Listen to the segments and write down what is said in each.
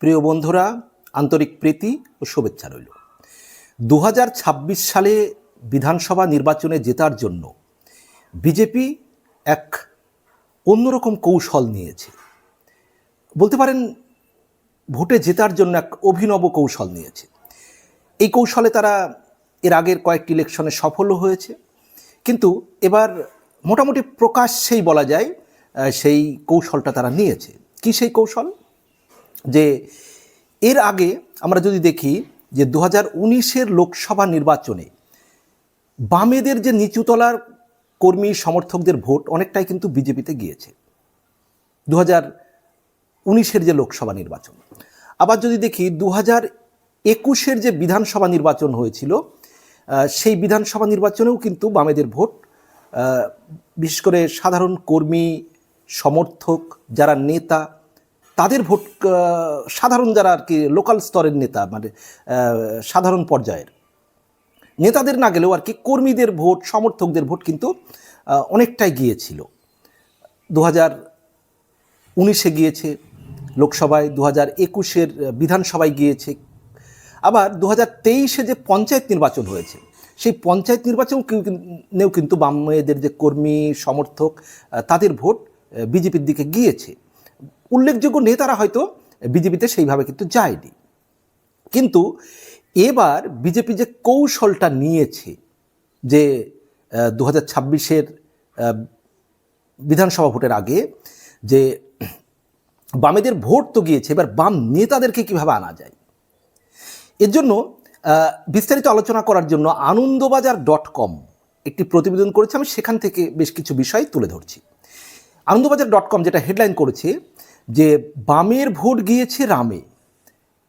প্রিয় বন্ধুরা, আন্তরিক প্রীতি ও শুভেচ্ছা রইল। দু হাজার ছাব্বিশ সালে বিধানসভা নির্বাচনে জেতার জন্য বিজেপি এক অন্যরকম কৌশল নিয়েছে। বলতে পারেন, ভোটে জেতার জন্য এক অভিনব কৌশল নিয়েছে। এই কৌশলে তারা এর আগের কয়েকটি ইলেকশনে সফলও হয়েছে। কিন্তু এবার মোটামুটি প্রকাশ্যেই বলা যায় সেই কৌশলটা তারা নিয়েছে। কি সেই কৌশল? যে এর আগে আমরা যদি দেখি যে দু হাজার উনিশের লোকসভা নির্বাচনে বামেদের যে নিচুতলার কর্মী সমর্থকদের ভোট অনেকটাই কিন্তু বিজেপিতে গিয়েছে। দু হাজার উনিশের যে লোকসভা নির্বাচন। আবার যদি দেখি দু হাজার একুশের যে বিধানসভা নির্বাচন হয়েছিল সেই বিধানসভা নির্বাচনেও কিন্তু বামেদের ভোট বিশেষ করে সাধারণ কর্মী, সমর্থক, যারা নেতা তাদের ভোট সাধারণ যারা আর কি লোকাল স্তরের নেতা মানে সাধারণ পর্যায়ের, নেতাদের না গেলেও আর কি কর্মীদের ভোট, সমর্থকদের ভোট কিন্তু অনেকটাই গিয়েছিল। দু হাজার উনিশে গিয়েছে, লোকসভায় দু হাজার একুশের বিধানসভায় গিয়েছে। আবার দু হাজার তেইশে যে পঞ্চায়েত নির্বাচন হয়েছে, সেই পঞ্চায়েত নির্বাচন নেও কিন্তু বামেদের যে কর্মী, সমর্থক তাদের ভোট বিজেপির দিকে গিয়েছে। উল্লেখযোগ্য নেতারা হয়তো বিজেপিতে সেইভাবে কিন্তু যায়নি। কিন্তু এবার বিজেপি যে কৌশলটা নিয়েছে যে দু হাজার ছাব্বিশের বিধানসভা ভোটের আগে যে বামেদের ভোট তো গিয়েছে, এবার বাম নেতাদেরকে কীভাবে আনা যায়? এর জন্য বিস্তারিত আলোচনা করার জন্য আনন্দবাজার ডট কম একটি প্রতিবেদন করেছে। আমি সেখান থেকে বেশ কিছু বিষয় তুলে ধরছি। আনন্দবাজার ডট কম যেটা হেডলাইন করেছে যে বামের ভোট গিয়েছে রামে,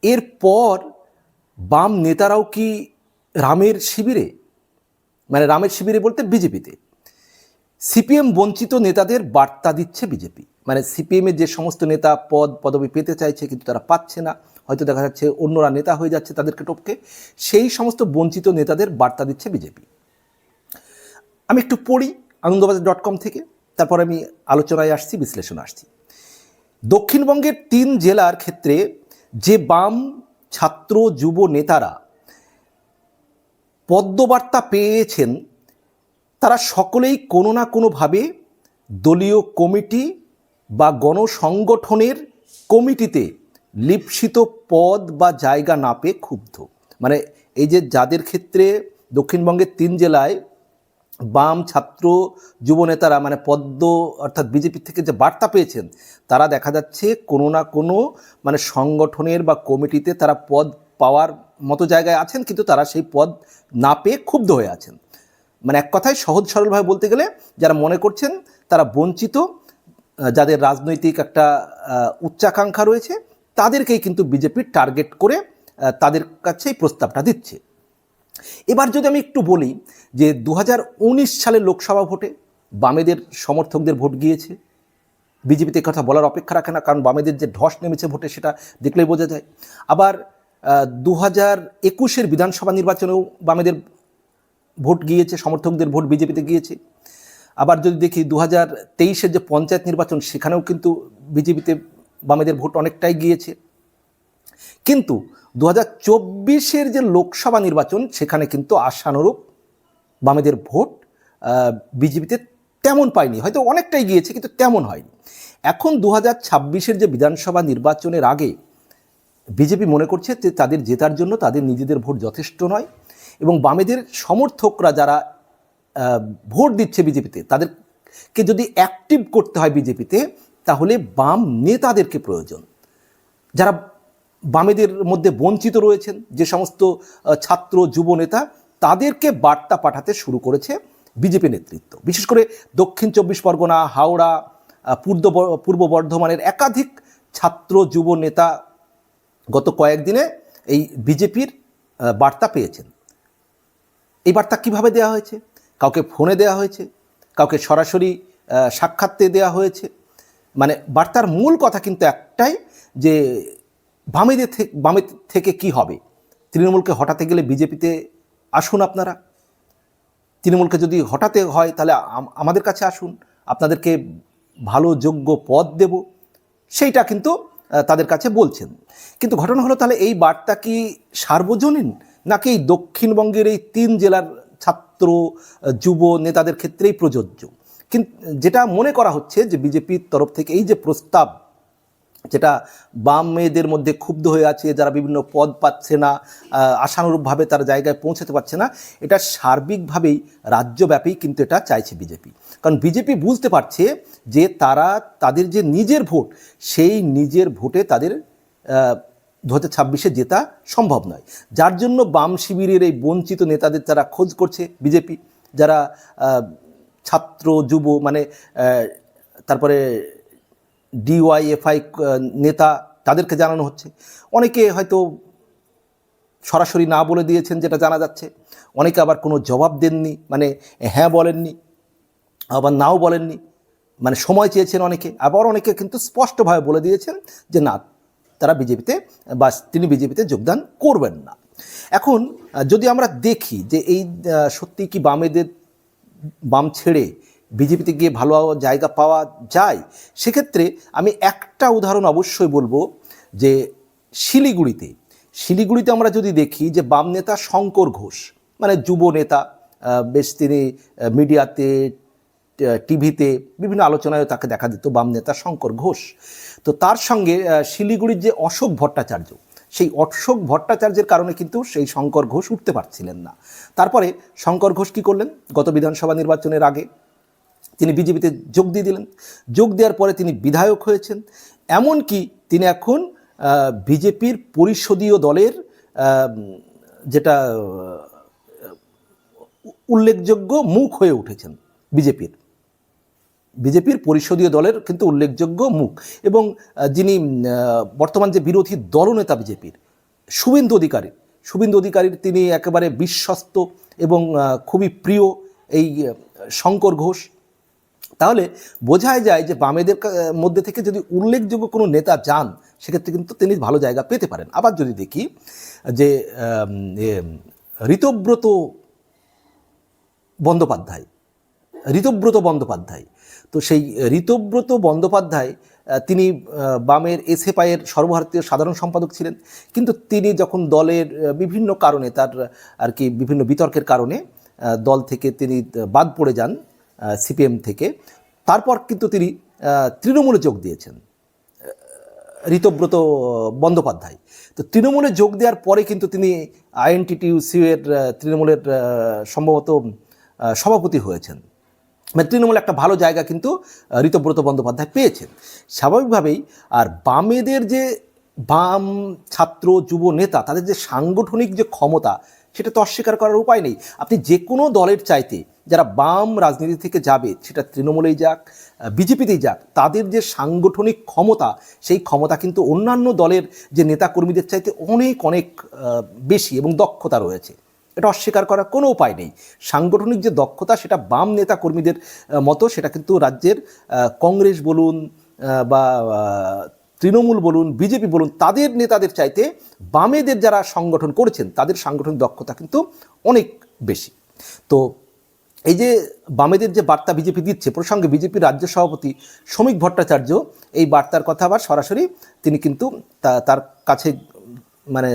এরপর বাম নেতারাও কি রামের শিবিরে? মানে রামের শিবিরে বলতে বিজেপিতে। সিপিএম বঞ্চিত নেতাদের বার্তা দিচ্ছে বিজেপি। মানে সিপিএমের যে সমস্ত নেতা পদ, পদবি পেতে চাইছে কিন্তু তারা পাচ্ছে না। হয়তো দেখা যাচ্ছে অন্যরা নেতা হয়ে যাচ্ছে তাদেরকে টপকে। সেই সমস্ত বঞ্চিত নেতাদের বার্তা দিচ্ছে বিজেপি। আমি একটু পড়ি আনন্দবাজার ডট কম থেকে, তারপর আমি আলোচনায় আসছি, বিশ্লেষণ আসছি। দক্ষিণবঙ্গের তিন জেলার ক্ষেত্রে যে বাম ছাত্র যুব নেতারা পদ্মবার্তা পেয়েছেন, তারা সকলেই কোনো না কোনোভাবে দলীয় কমিটি বা গণসংগঠনের কমিটিতে লিপ্সিত পদ বা জায়গা না পেয়ে ক্ষুব্ধ। মানে এই যে যাদের ক্ষেত্রে দক্ষিণবঙ্গের তিন জেলায় বাম ছাত্র যুবনেতারা মানে পদ্ম অর্থাৎ বিজেপি থেকে যে বার্তা পেয়েছেন, তারা দেখা যাচ্ছে কোনো না কোনো মানে সংগঠনের বা কমিটিতে তারা পদ পাওয়ার মতো জায়গায় আছেন, কিন্তু তারা সেই পদ না পেয়ে ক্ষুব্ধ হয়ে আছেন। মানে এক কথায় সহজ সরলভাবে বলতে গেলে, যারা মনে করছেন তারা বঞ্চিত যাদের রাজনৈতিক একটা উচ্চাকাঙ্ক্ষা রয়েছে, তাদেরকেই কিন্তু বিজেপির টার্গেট করে তাদের কাছে এই প্রস্তাবটা দিচ্ছে। এবার যদি আমি একটু বলি যে দু হাজার উনিশ সালে লোকসভা ভোটে বামেদের সমর্থকদের ভোট গিয়েছে। বিজেপিতে কথা বলার অপেক্ষা রাখে না, কারণ বামেদের যে ধস নেমেছে ভোটে সেটা দেখলেই বোঝা যায়। আবার দু হাজার একুশের বিধানসভা নির্বাচনেও বামেদের ভোট গিয়েছে, সমর্থকদের ভোট বিজেপিতে গিয়েছে। আবার যদি দেখি দু হাজার তেইশের যে পঞ্চায়েত নির্বাচন, সেখানেও কিন্তু বিজেপিতে বামেদের ভোট অনেকটাই গিয়েছে। কিন্তু দু হাজার চব্বিশের যে লোকসভা নির্বাচন, সেখানে কিন্তু আশানুরূপ বামেদের ভোট বিজেপিতে তেমন পায়নি। হয়তো অনেকটাই গিয়েছে, কিন্তু তেমন হয়নি। এখন দু হাজার যে বিধানসভা নির্বাচনের আগে বিজেপি মনে করছে যে তাদের জেতার জন্য তাদের নিজেদের ভোট যথেষ্ট নয় এবং বামেদের সমর্থকরা যারা ভোট দিচ্ছে বিজেপিতে, তাদেরকে যদি অ্যাক্টিভ করতে হয় বিজেপিতে, তাহলে বাম নেতাদেরকে প্রয়োজন। যারা বামেদের মধ্যে বঞ্চিত রয়েছেন, যে সমস্ত ছাত্র, যুব নেতা, তাদেরকে বার্তা পাঠাতে শুরু করেছে বিজেপি নেতৃত্ব। বিশেষ করে দক্ষিণ চব্বিশ পরগনা, হাওড়া পূর্ব পূর্ব বর্ধমানের একাধিক ছাত্র, যুব নেতা গত কয়েকদিনে এই বিজেপির বার্তা পেয়েছেন। এই বার্তা কীভাবে দেওয়া হয়েছে? কাউকে ফোনে দেওয়া হয়েছে? কাউকে সরাসরি সাক্ষাৎতে দেওয়া হয়েছে? মানে বার্তার মূল কথা কিন্তু একটাই যে বামেদের থেকে বামে থেকে কি হবে? তৃণমূলকে হটাতে গেলে বিজেপিতে আসুন আপনারা। তৃণমূলকে যদি হটাতে হয়, তাহলে আমাদের কাছে আসুন। আপনাদেরকে ভালো, যোগ্য পদ দেব। সেইটা কিন্তু তাদের কাছে বলছেন। কিন্তু ঘটনা হলো তাহলে এই বার্তা কি সার্বজনীন? নাকি দক্ষিণবঙ্গের এই তিন জেলার ছাত্র যুব নেতাদের ক্ষেত্রেই প্রযোজ্য? কিন্তু যেটা মনে করা হচ্ছে যে বিজেপির তরফ থেকে এই যে প্রস্তাব যেটা বাম মেয়েদের মধ্যে ক্ষুব্ধ হয়ে আছে, যারা বিভিন্ন পদ পাচ্ছে না আশানুরূপভাবে তার জায়গায় পৌঁছাতে পারছে না, এটা সার্বিকভাবেই রাজ্যব্যাপী কিন্তু এটা চাইছে বিজেপি। কারণ বিজেপি বুঝতে পারছে যে তারা তাদের যে নিজের ভোট, সেই নিজের ভোটে তাদের দু হাজার ছাব্বিশে জেতা সম্ভব নয়। যার জন্য বাম শিবিরের এই বঞ্চিত নেতাদের তারা খোঁজ করছে বিজেপি। যারা ছাত্র, যুব মানে তারপরে ডিওয়াইএফআই নেতা তাদেরকে জানানো হচ্ছে। অনেকে হয়তো সরাসরি না বলে দিয়েছেন যেটা জানা যাচ্ছে। অনেকে আবার কোনো জবাব দেননি মানে হ্যাঁ বলেননি, আবার নাও বলেননি মানে সময় চেয়েছেন অনেকে। আবার অনেকে কিন্তু স্পষ্টভাবে বলে দিয়েছেন যে না, তারা বিজেপিতে বা তিনি বিজেপিতে যোগদান করবেন না। এখন যদি আমরা দেখি যে এই সত্যি কি বামেদের বাম ছেড়ে বিজেপিতে গিয়ে ভালো জায়গা পাওয়া যায়, সেক্ষেত্রে আমি একটা উদাহরণ অবশ্যই বলব যে শিলিগুড়িতে। শিলিগুড়িতে আমরা যদি দেখি যে বাম নেতা শঙ্কর ঘোষ মানে যুব নেতা বেশ তিনি মিডিয়াতে টিভিতে বিভিন্ন আলোচনায় তাকে দেখা দিত, বাম নেতা শঙ্কর ঘোষ। তো তার সঙ্গে শিলিগুড়ির যে অশোক ভট্টাচার্য, সেই অশোক ভট্টাচার্যের কারণে কিন্তু সেই শঙ্কর ঘোষ উঠতে পারছিলেন না। তারপরে শঙ্কর ঘোষ কী করলেন? গত বিধানসভা নির্বাচনের আগে তিনি বিজেপিতে যোগ দিয়ে দিলেন। যোগ দেওয়ার পরে তিনি বিধায়ক হয়েছেন। এমনকি তিনি এখন বিজেপির পরিষদীয় দলের যেটা উল্লেখযোগ্য মুখ হয়ে উঠেছেন বিজেপির। বিজেপির পরিষদীয় দলের কিন্তু উল্লেখযোগ্য মুখ। এবং যিনি বর্তমান যে বিরোধী দলনেতা বিজেপির, শুভেন্দু অধিকারী, শুভেন্দু অধিকারীর তিনি একেবারে বিশ্বস্ত এবং খুবই প্রিয় এই শঙ্কর ঘোষ। তাহলে বোঝাই যায় যে বামেদের মধ্যে থেকে যদি উল্লেখযোগ্য কোনো নেতা যান, সেক্ষেত্রে কিন্তু তিনি ভালো জায়গা পেতে পারেন। আবার যদি দেখি যে ঋতব্রত বন্দ্যোপাধ্যায় ঋতব্রত বন্দ্যোপাধ্যায়, তো সেই ঋতব্রত বন্দ্যোপাধ্যায় তিনি বামের এসএফআইয়ের সর্বভারতীয় সাধারণ সম্পাদক ছিলেন। কিন্তু তিনি যখন দলের বিভিন্ন কারণে তার আর কি বিভিন্ন বিতর্কের কারণে দল থেকে তিনি বাদ পড়ে যান সিপিএম থেকে। তারপর কিন্তু তিনি তৃণমূলে যোগ দিয়েছেন। ঋতব্রত বন্দ্যোপাধ্যায়। তো তৃণমূলে যোগ দেওয়ার পরে কিন্তু তিনি আইএনটিটিউসি এর তৃণমূলের সম্ভবত সভাপতি হয়েছেন। মানে তৃণমূল একটা ভালো জায়গা কিন্তু ঋতব্রত বন্দ্যোপাধ্যায় পেয়েছেন। স্বাভাবিকভাবেই আর বামেদের যে বাম ছাত্র, যুব নেতা, তাদের যে সাংগঠনিক যে ক্ষমতা সেটা তো অস্বীকার করার উপায় নেই। আপনি যে কোনো দলের চাইতে যারা বাম রাজনীতি থেকে যাবে, সেটা তৃণমূলেই যাক বিজেপিতেই যাক, তাদের যে সাংগঠনিক ক্ষমতা, সেই ক্ষমতা কিন্তু অন্যান্য দলের যে নেতাকর্মীদের চাইতে অনেক অনেক বেশি এবং দক্ষতা রয়েছে। এটা অস্বীকার করার কোনো উপায় নেই। সাংগঠনিক যে দক্ষতা, সেটা বাম নেতা কর্মীদের মতো, সেটা কিন্তু রাজ্যের কংগ্রেস বলুন বা তৃণমূল বলুন, বিজেপি বলুন, তাদের নেতাদের চাইতে বামেদের যারা সংগঠন করেছেন, তাদের সাংগঠনিক দক্ষতা কিন্তু অনেক বেশি। তো এই যে বামেদের যে বার্তা বিজেপি দিচ্ছে, প্রসঙ্গে বিজেপির রাজ্য সভাপতি শ্রমিক ভট্টাচার্য এই বার্তার কথা আবার সরাসরি তিনি কিন্তু তার কাছে মানে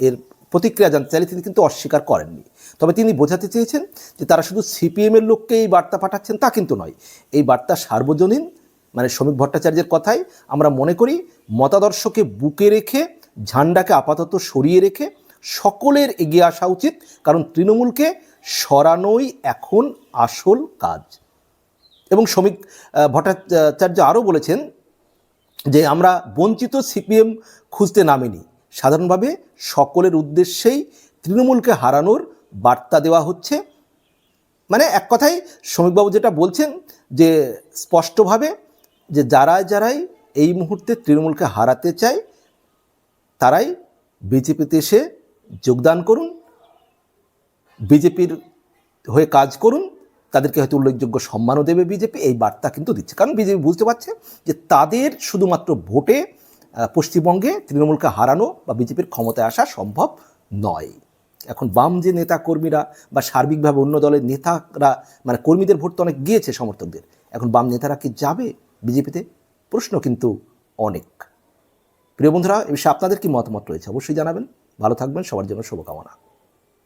এর প্রতিক্রিয়া জানতে চাইলে তিনি কিন্তু অস্বীকার করেননি। তবে তিনি বোঝাতে চেয়েছেন যে তারা শুধু সিপিএমের লোককে এই বার্তা পাঠাচ্ছেন তা কিন্তু নয়, এই বার্তা সার্বজনীন মানে শ্রমিক ভট্টাচার্যের কথাই আমরা মনে করি, মতাদর্শকে বুকে রেখে, ঝান্ডাকে আপাতত সরিয়ে রেখে সকলের এগিয়ে আসা উচিত, কারণ তৃণমূলকে সরানোই এখন আসল কাজ। এবং শ্রমিক ভট্টাচার্য আরও বলেছেন যে আমরা বঞ্চিত সিপিএম খুঁজতে নামিনি। সাধারণভাবে সকলের উদ্দেশ্যেই তৃণমূলকে হারানোর বার্তা দেওয়া হচ্ছে। মানে এক কথায় শ্রমিকবাবু যেটা বলছেন যে স্পষ্টভাবে যে যারাই যারাই এই মুহূর্তে তৃণমূলকে হারাতে চায়, তারাই বিজেপিতে এসে যোগদান করুন, বিজেপির হয়ে কাজ করুন, তাদেরকে হয়তো উল্লেখযোগ্য সম্মানও দেবে বিজেপি, এই বার্তা কিন্তু দিচ্ছে। কারণ বিজেপি বুঝতে পারছে যে তাদের শুধুমাত্র ভোটে পশ্চিমবঙ্গে তৃণমূলকে হারানো বা বিজেপির ক্ষমতায় আসা সম্ভব নয়। এখন বাম যে নেতা কর্মীরা বা সার্বিকভাবে অন্য দলের নেতারা মানে কর্মীদের ভোট তো অনেক গিয়েছে সমর্থকদের, এখন বাম নেতারা কি যাবে? বিজেপিতে প্রশ্ন কিন্তু অনেক। প্রিয় বন্ধুরা, এ বিষয়ে আপনাদের কি মতামত রয়েছে? অবশ্যই জানাবেন। ভালো থাকবেন। সবার জন্য শুভকামনা।